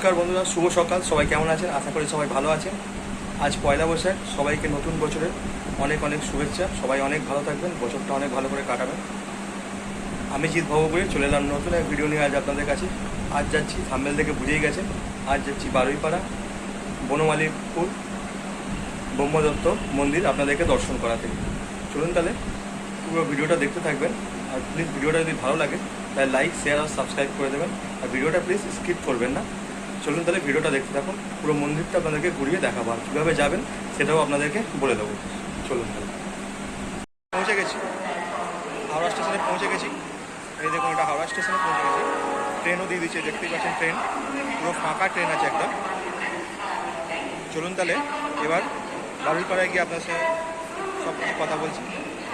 নমস্কার বন্ধুরা, শুভ সকাল। সবাই কেমন আছেন? আশা করি সবাই ভালো আছেন। আজ পয়লা বৈশাখ, সবাইকে নতুন বছরের অনেক অনেক শুভেচ্ছা। সবাই অনেক ভালো থাকবেন, বছরটা অনেক ভালো করে কাটাবেন। আমি জিৎ ভবপুরে চলে এলাম নতুন এক ভিডিও নিয়ে আজ আপনাদের কাছে। আজ যাচ্ছি থাম্বেল থেকে বুঝেই গেছেন, আজ যাচ্ছি বারুইপাড়া, বনমালীপুর, ব্রহ্মদত্ত মন্দির আপনাদেরকে দর্শন করাতে। চলুন তাহলে পুরো ভিডিওটা দেখতে থাকবেন। আর প্লিজ ভিডিওটা যদি ভালো লাগে, তাহলে লাইক শেয়ার আর সাবস্ক্রাইব করে দেবেন। আর ভিডিওটা প্লিজ স্কিপ করবেন না। চলুন তাহলে ভিডিওটা দেখতে থাকুন। পুরো মন্দিরটা আপনাদেরকে ঘুরিয়ে দেখাবো আর কীভাবে যাবেন সেটাও আপনাদেরকে বলে দেবো। চলুন তাহলে। পৌঁছে গেছি। হাওড়া স্টেশনে পৌঁছে গেছি। এই দেখুন, এটা হাওড়া স্টেশনে পৌঁছে গেছি। ট্রেনও দিয়ে দিচ্ছে দেখতেই পাচ্ছেন ট্রেন। পুরো ফাঁকা ট্রেন আছে একদম। চলুন তাহলে, এবার বাবুইপাড়ায় গিয়ে আপনার সাথে সব কিছু কথা বলছি।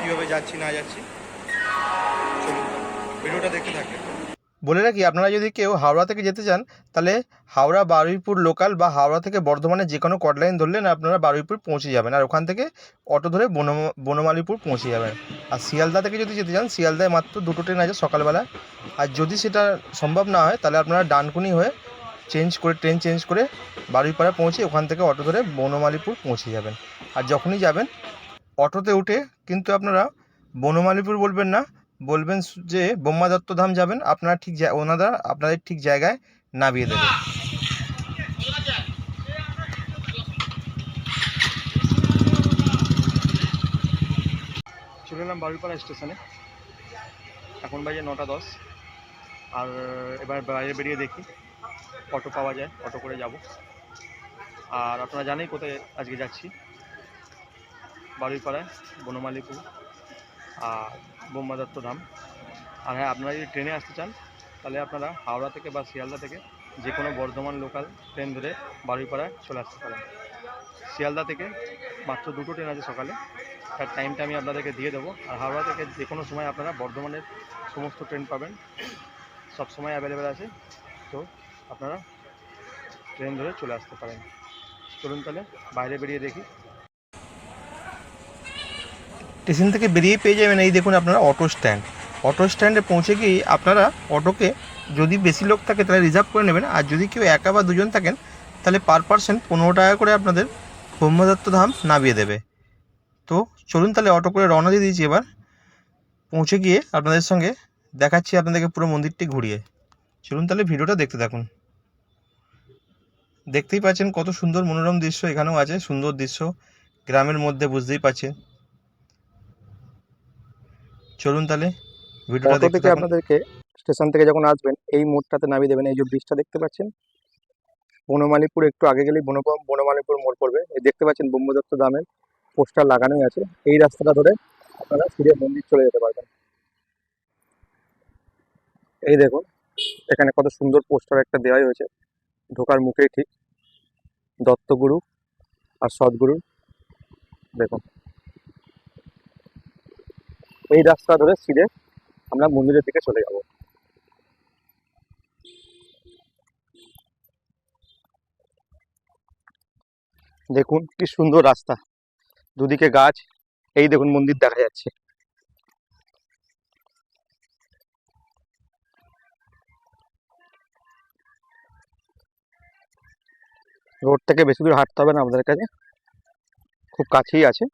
কীভাবে যাচ্ছি, না যাচ্ছি। চলুন ভিডিওটা দেখতে থাকবেন বলে রাখি, আপনারা যদি কেউ হাওড়া থেকে যেতে চান, তাহলে হাওড়া বারুইপুর লোকাল বা হাওড়া থেকে বর্ধমানে যে কোনো কট লাইন ধরলেন আপনারা বারুইপুর পৌঁছে যাবেন। আর ওখান থেকে অটো ধরে বনম, বনমালীপুর পৌঁছে যাবেন। আর শিয়ালদা থেকে যদি যেতে চান, শিয়ালদায় মাত্র দুটো ট্রেন আছে সকালবেলা। আর যদি সেটা সম্ভব না হয়, তাহলে আপনারা ডানকুনি হয়ে চেঞ্জ করে ট্রেন চেঞ্জ করে বারুইপাড়া পৌঁছে ওখান থেকে অটো ধরে বনমালীপুর পৌঁছে যাবেন। আর যখনই যাবেন, অটোতে উঠে কিন্তু আপনারা বনমালীপুর বলবেন না বলবেন যে বোম্মা দত্ত ধাম যাবেন, আপনারা ঠিক ওনারা আপনাদের ঠিক জায়গায় নামিয়ে দেবে চলে এলাম বারুইপাড়া স্টেশনে। এখন বাজে নটা দশ। আর এবার বাইরে বেরিয়ে দেখি, অটো পাওয়া যায়, অটো করে যাব। আর আপনারা জানেই কোথায় আজকে যাচ্ছি। বারুইপাড়ায়, বনমালীপুর। আর বোম্বাদত্ত ধাম। আর হ্যাঁ আপনারা যদি ট্রেনে আসতে চান, তাহলে আপনারা হাওড়া থেকে বা শিয়ালদা থেকে যে কোনো বর্ধমান লোকাল ট্রেন ধরে বারুইপাড়ায় চলে আসতে পারেন। শিয়ালদা থেকে মাত্র দুটো ট্রেন আছে সকালে। তার টাইমটা আমি আপনাদেরকে দিয়ে দেবো। আর হাওড়া থেকে যে কোনো সময় আপনারা বর্ধমানের সমস্ত ট্রেন পাবেন। সব সময় অ্যাভেলেবেল আছে। তো আপনারা ট্রেন ধরে চলে আসতে পারেন। চলুন তাহলে বাইরে বেরিয়ে দেখি। স্টেশন থেকে বেরিয়ে পেয়ে যাবেন এই দেখুন আপনারা অটো স্ট্যান্ড অটো স্ট্যান্ডে পৌঁছে গিয়ে আপনারা অটোকে যদি বেশি লোক থাকে তাহলে রিজার্ভ করে নেবেন, আর যদি কেউ একা বা দুজন থাকেন, তাহলে পার পার্সন পনেরো টাকা করে আপনাদের ব্রহ্মদত্ত ধাম নামিয়ে দেবে। তো চলুন তাহলে অটো করে রওনা দিয়ে দিয়েছি এবার। পৌঁছে গিয়ে আপনাদের সঙ্গে দেখাচ্ছি আপনাদেরকে পুরো মন্দিরটি ঘুরিয়ে। চলুন তাহলে ভিডিওটা দেখতে থাকুন। দেখতেই পাচ্ছেন কত সুন্দর মনোরম দৃশ্য এখানেও আছে, সুন্দর দৃশ্য। গ্রামের মধ্যে বুঝতেই পারছেন চলুন তাহলে ভিডিওটা দেখতে থেকে আপনাদেরকে স্টেশন থেকে যখন আসবেন এই মোড়টাতে নামিয়ে দেবেন। এই যে ব্রিজটা দেখতে পাচ্ছেন বনমালীপুর একটু আগে গেলেই বন বনমালীপুর মোড় পড়বে। এই দেখতে পাচ্ছেন ব্রহ্মদত্ত দামের পোস্টার লাগানোই আছে। এই রাস্তাটা ধরে আপনারা সিরিয়া মন্দির চলে যেতে পারবেন। এই দেখুন এখানে কত সুন্দর পোস্টার একটা দেওয়াই হয়েছে। ঢোকার মুখেই ঠিক। দত্তগুরু আর সদ্গুরু। দেখুন। এই রাস্তা ধরে সিধে আমরা মন্দিরের দিকে চলে যাব। দেখুন কি সুন্দর রাস্তা। দুদিকে গাছ, এই দেখুন মন্দির দেখা যাচ্ছে। রোড থেকে বেশি দূর হাঁটতে হবে না আমাদের কাছে। খুব কাছেই আছে।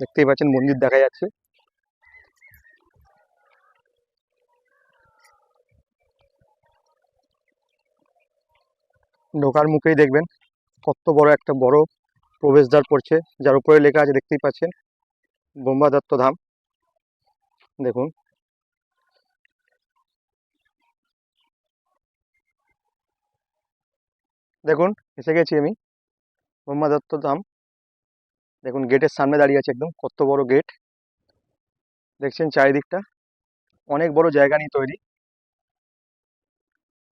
দেখতেই পাচ্ছেন মন্দির দেখা যাচ্ছে। ঢোকার মুখেই দেখবেন কত বড় একটা বড় প্রবেশদ্বার পড়ছে, যার উপরে লেখা আছে, দেখতেই পাচ্ছেন, ব্রহ্মাদত্ত ধাম। দেখুন। দেখুন, এসে গেছি আমি, ব্রহ্মাদত্ত ধাম। দেখুন গেটের সামনে দাঁড়িয়ে আছে একদম কত বড় গেট দেখছেন চারিদিকটা? অনেক বড় জায়গা নিয়ে তৈরি।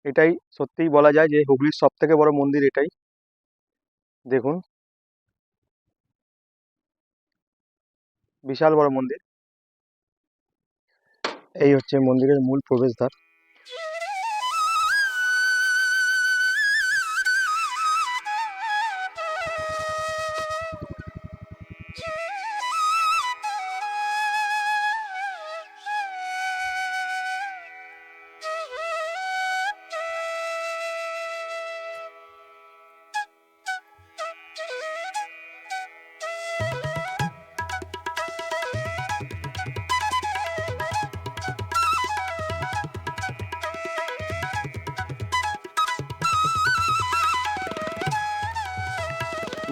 এটাই সত্যিই বলা যায় যে হুগলির সব থেকে বড় মন্দির এটাই। দেখুন। বিশাল বড় মন্দির। এই হচ্ছে মন্দিরের মূল প্রবেশদ্বার।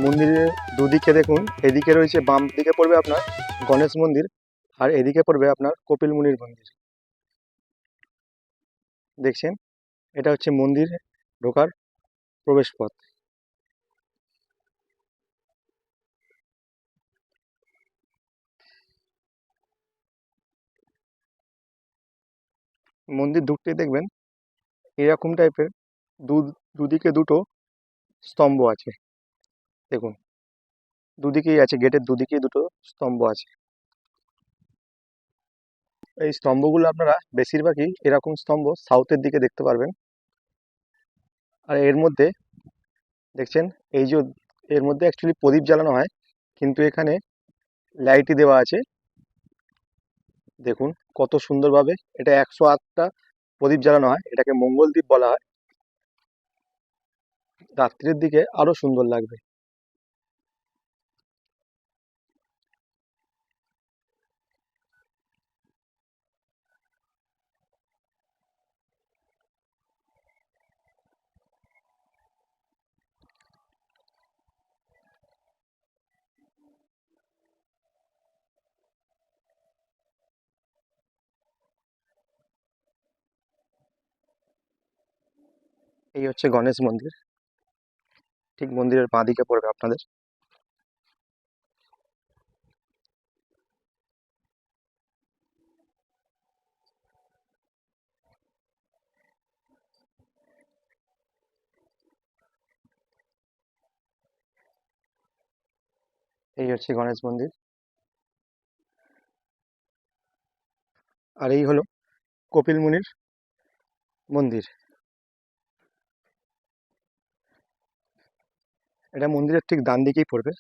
মন্দিরের দুদিকে দেখুন, এদিকে রয়েছে বাম দিকে পড়বে আপনার গণেশ মন্দির আর এদিকে পড়বে আপনার কপিল মুনির মন্দির। দেখছেন? এটা হচ্ছে মন্দির ঢোকার প্রবেশ পথ মন্দির ঢুকতেই দেখবেন, এরকম টাইপের দু, দুদিকে দুটো স্তম্ভ আছে। দেখুন, দুদিকেই আছে, গেটের দুদিকেই দুটো স্তম্ভ আছে। এই স্তম্ভগুলো আপনারা বেশিরভাগই এরকম স্তম্ভ সাউথের দিকে দেখতে পারবেন। আর এর মধ্যে দেখছেন, এই যে এর মধ্যে অ্যাকচুয়ালি প্রদীপ জ্বালানো হয়, কিন্তু এখানে লাইটই দেওয়া আছে। দেখুন, কত সুন্দরভাবে এটা একশো আটটা প্রদীপ জ্বালানো হয়, এটাকে মঙ্গলদ্বীপ বলা হয়। রাত্রির দিকে আরও সুন্দর লাগবে। এই হচ্ছে গণেশ মন্দির। ঠিক মন্দিরের বাঁ দিকে পড়বে আপনাদের। এই হচ্ছে গণেশ মন্দির। আর এই হলো কপিল মুনির মন্দির। এটা মন্দিরের ঠিক ডান দিকেই পড়বে।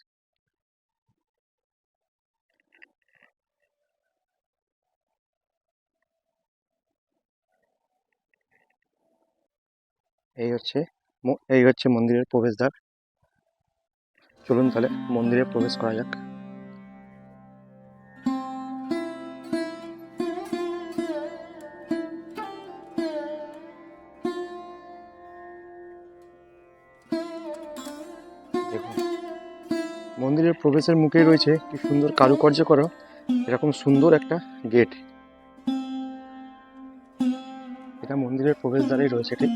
এই হচ্ছে এই হচ্ছে মন্দিরের প্রবেশদ্বার। চলুন তাহলে মন্দিরে প্রবেশ করা যাক। মন্দিরের প্রবেশের মুখেই রয়েছে কি সুন্দর কারুকার্য করা। এরকম সুন্দর একটা গেট। এটা মন্দিরের প্রবেশ প্রবেশদ্বারেই রয়েছে, ঠিক?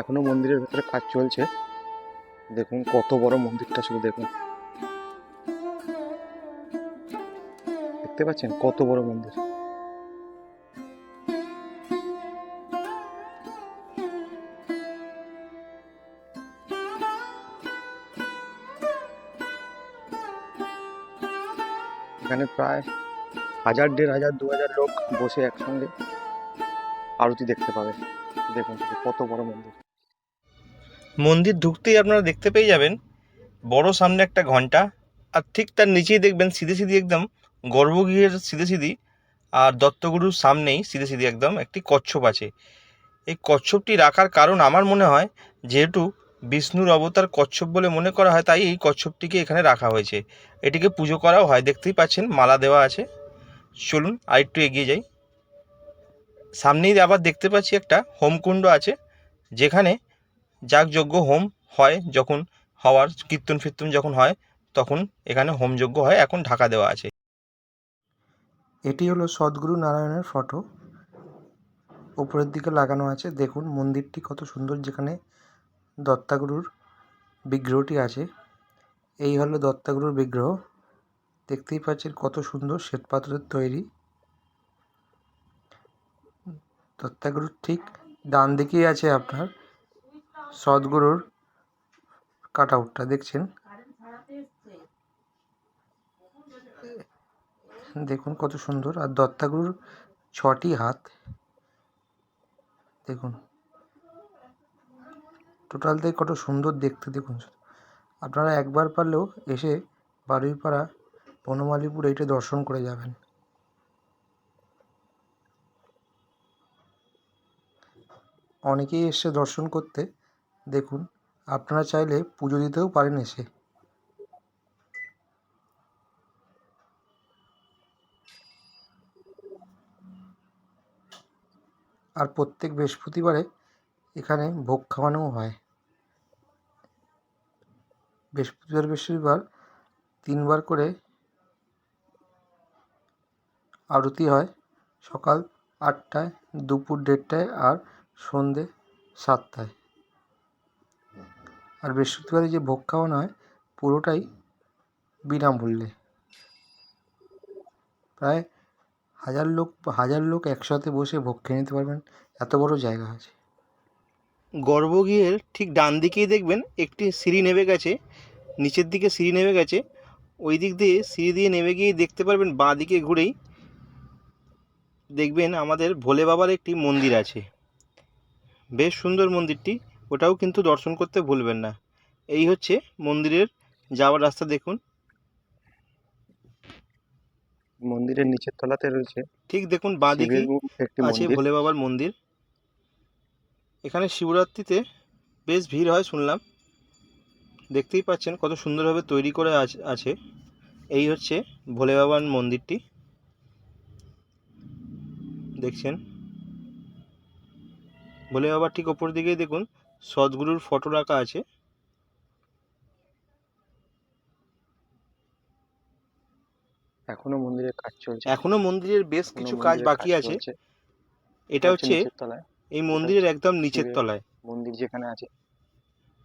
এখনও মন্দিরের ভেতরে কাজ চলছে। দেখুন কত বড় মন্দিরটা শুধু দেখুন। দেখতে পাচ্ছেন কত বড় মন্দির। এখানে প্রায় হাজার, দেড় হাজার, দু হাজার লোক বসে একসঙ্গে আরতি দেখতে পাবে। দেখুন কত বড় মন্দির। মন্দির ঢুকতেই আপনারা দেখতে পেয়ে যাবেন। বড় সামনে একটা ঘণ্টা, আর ঠিক তার নিচেই দেখবেন সিধে সিধি একদম গর্ভগৃহের সিধে সিধি, আর দত্তগুরুর সামনেই সিধে সিধি একদম একটি কচ্ছপ আছে। এই কচ্ছপটি রাখার কারণ আমার মনে হয়, যেহেতু বিষ্ণুর অবতার কচ্ছপ বলে মনে করা হয়, তাই এই কচ্ছপটিকে এখানে রাখা হয়েছে। এটিকে পুজো করাও হয়, দেখতেই পাচ্ছেন মালা দেওয়া আছে। চলুন আরেকটু এগিয়ে যাই। সামনেই আবার দেখতে পাচ্ছি একটা হোমকুণ্ড আছে, যেখানে যাগযজ্ঞ হোম হয় যখন, হওয়ার কীর্তন ফীর্তন যখন হয়, তখন এখানে হোমযজ্ঞ হয়, এখন ঢাকা দেওয়া আছে। এটি হলো সদ্গুরু নারায়ণের ফটো। উপরের দিকে লাগানো আছে, দেখুন মন্দিরটি কত সুন্দর, যেখানে দত্তাগুরুর বিগ্রহটি আছে। এই হলো দত্তাগুরুর বিগ্রহ। দেখতেই পাচ্ছেন কত সুন্দর শ্বেত পাথরের তৈরি। দত্তাগুরুর ঠিক ডান দিকেই আছে আপনার। সদ্গুরুর কাট আউটটা দেখছেন? দেখুন কত সুন্দর। আর দত্তাগুরুর ছটি হাত। দেখুন। টোটাল টোটালটাই কত সুন্দর দেখতে, দেখুন। আপনারা একবার পারলেও এসে বারুইপাড়া, বনমালীপুর এইটা দর্শন করে যাবেন। অনেকেই এসে দর্শন করতে। দেখুন, আপনারা চাইলে পুজো দিতেও পারেন এসে। আর প্রত্যেক বৃহস্পতিবারে এখানে ভোগ খাওয়ানোও হয়। বৃহস্পতিবার বৃহস্পতিবার তিনবার করে আরতি হয় সকাল আটটায়, দুপুর দেড়টায় আর সন্ধে সাতটায়। আর বৃহস্পতিবারে যে ভোগ খাওয়ানো হয়, পুরোটাই বিনামূল্যে প্রায় হাজার লোক হাজার লোক একসাথে বসে ভোগ খেয়ে নিতে পারবেন। এত বড় জায়গা আছে। গর্ভগৃহের ঠিক ডান দিকেই দেখবেন, একটি সিঁড়ি নেমে গেছে, নিচের দিকে সিঁড়ি নেমে গেছে। ওই দিক দিয়ে সিঁড়ি দিয়ে নেমে গিয়ে দেখতে পারবেন, বাঁ দিকে ঘুরেই দেখবেন আমাদের ভোলে বাবার একটি মন্দির আছে। বেশ সুন্দর মন্দিরটি। ওটাও কিন্তু দর্শন করতে ভুলবেন না। এই হচ্ছে মন্দিরের যাওয়ার রাস্তা দেখুন। মন্দিরের নিচের তলাতে রয়েছে। ঠিক দেখুন বাঁ দিকে শিবের মূর্তি একটি আছে ভোলে বাবার মন্দির। এখানে শিবরাত্রিতে বেশ ভিড় হয় শুনলাম। দেখতেই পাচ্ছেন কত সুন্দরভাবে তৈরি করে আছ- আছে। এই হচ্ছে ভোলে বাবার মন্দিরটি। দেখছেন? ভোলে বাবার ঠিক ওপর দিকেই দেখুন সদ্গুরুর ফটো রাখা আছে। এখনও মন্দিরের কাজ চলছে। এখনও মন্দিরের বেশ কিছু কাজ বাকি আছে। এটা হচ্ছে তলায়। এই মন্দিরের একদম নিচের তলায়। মন্দির যেখানে আছে।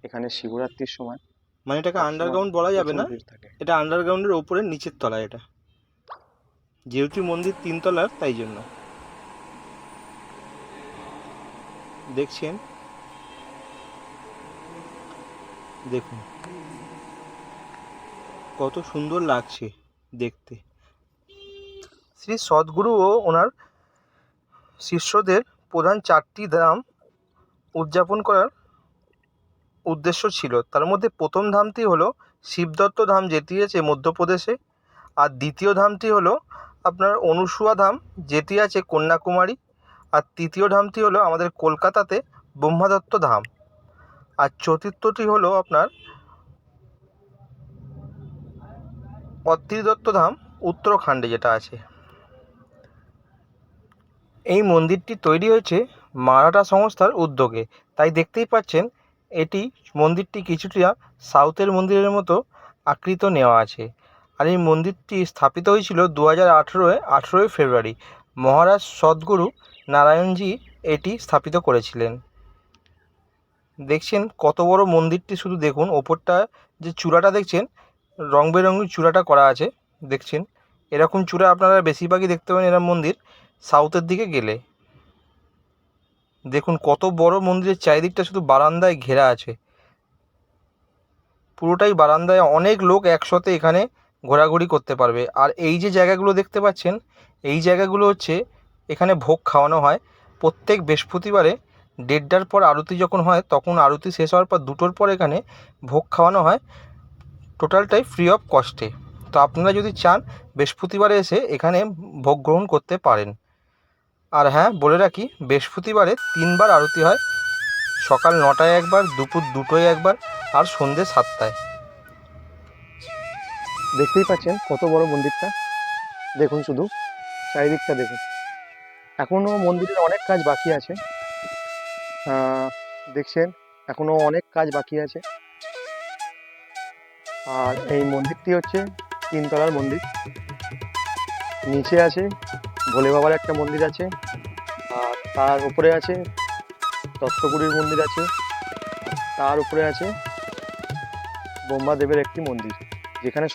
এখানে শিবরাত্রির সময় মানে এটাকে আন্ডারগ্রাউন্ড বলা যাবে না। এটা আন্ডারগ্রাউন্ডের ওপরে নিচের তলায় এটা। যেহেতু মন্দির তিনতলার তাই জন্য। দেখছেন? দেখুন। কত সুন্দর লাগছে দেখতে। শ্রী সদ্গুরু ও ওনার শিষ্যদের প্রধান চারটি ধাম উদযাপন করার উদ্দেশ্য ছিল। তার মধ্যে প্রথম ধামটি হলো শিবদত্ত ধাম, যেটি আছে মধ্যপ্রদেশে। আর দ্বিতীয় ধামটি হলো আপনার অনুসুয়া ধাম, যেটি আছে কন্যাকুমারী। আর তৃতীয় ধামটি হলো আমাদের কলকাতাতে ব্রহ্মাদত্ত ধাম। আর চতুর্থটি হলো আপনার অত্রিদত্ত ধাম উত্তরাখণ্ডে যেটা আছে। এই মন্দিরটি তৈরি হয়েছে মারাঠা সংস্থার উদ্যোগে। তাই দেখতেই পাচ্ছেন, এটি মন্দিরটি কিছুটা সাউথের মন্দিরের মতো আকৃত নেওয়া আছে। আর এই মন্দিরটি স্থাপিত হয়েছিল দু হাজার আঠেরোয় আঠেরোই ফেব্রুয়ারি। মহারাজ সদ্গুরু নারায়ণজি এটি স্থাপিত করেছিলেন। দেখছেন কত বড় মন্দিরটি শুধু দেখুন, ওপরটা যে চূড়াটা দেখছেন, রং বেরঙের চূড়াটা করা আছে, দেখছেন। এরকম চূড়া আপনারা বেশিরভাগই দেখতে পাবেন এরকম মন্দির সাউথের দিকে গেলে। দেখুন কত বড় মন্দিরের চারিদিকটা শুধু বারান্দায় ঘেরা আছে। পুরোটাই বারান্দায় অনেক লোক একসাথে এখানে ঘোরাঘুরি করতে পারবে। আর এই যে জায়গাগুলো দেখতে পাচ্ছেন, এই জায়গাগুলো হচ্ছে এখানে ভোগ খাওয়ানো হয়। প্রত্যেক বৃহস্পতিবারে দেড়টার পর আরতি যখন হয়, তখন আরতি শেষ হওয়ার পর দুটোর পর এখানে ভোগ খাওয়ানো হয়। টোটালটাই ফ্রি অফ কস্টে তো আপনারা যদি চান, বৃহস্পতিবারে এসে এখানে ভোগ গ্রহণ করতে পারেন। আর হ্যাঁ বলে রাখি, বৃহস্পতিবারে তিনবার আরতি হয়। সকাল নটায় একবার, দুপুর দুটোয় একবার, আর সন্ধে সাতটায়। দেখতেই পাচ্ছেন কত বড় মন্দিরটা। দেখুন শুধু, চারিদিকটা দেখুন। এখনও মন্দিরের অনেক কাজ বাকি আছে। দেখছেন, এখনও অনেক কাজ বাকি আছে। আর এই মন্দিরটি হচ্ছে তিনতলার মন্দির। নিচে আছে ভোলে বাবার একটা মন্দির আছে, আর তার উপরে আছে দত্তগুরির মন্দির আছে, তার উপরে আছে ব্রহ্মাদেবের একটি মন্দির, যেখানে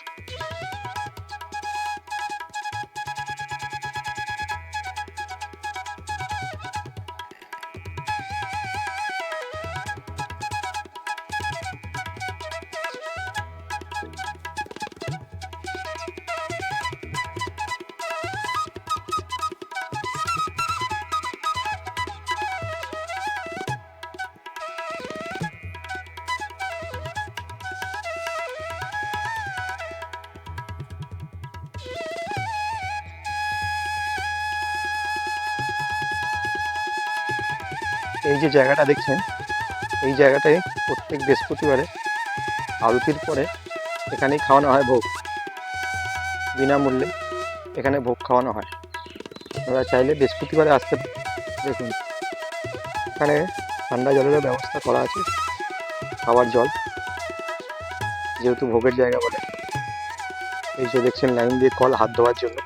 এই যে জায়গাটা দেখছেন, এই জায়গাটায় প্রত্যেক বৃহস্পতিবারে আরতির পরে এখানেই খাওয়ানো হয় ভোগ। বিনামূল্যে এখানে ভোগ খাওয়ানো হয়। আপনারা চাইলে বৃহস্পতিবারে আসতে দেখুন, এখানে ঠান্ডা জলেরও ব্যবস্থা করা আছে, খাওয়ার জল, যেহেতু ভোগের জায়গা বলে। এই যে দেখছেন লাইন দিয়ে কল হাত ধোয়ার জন্য।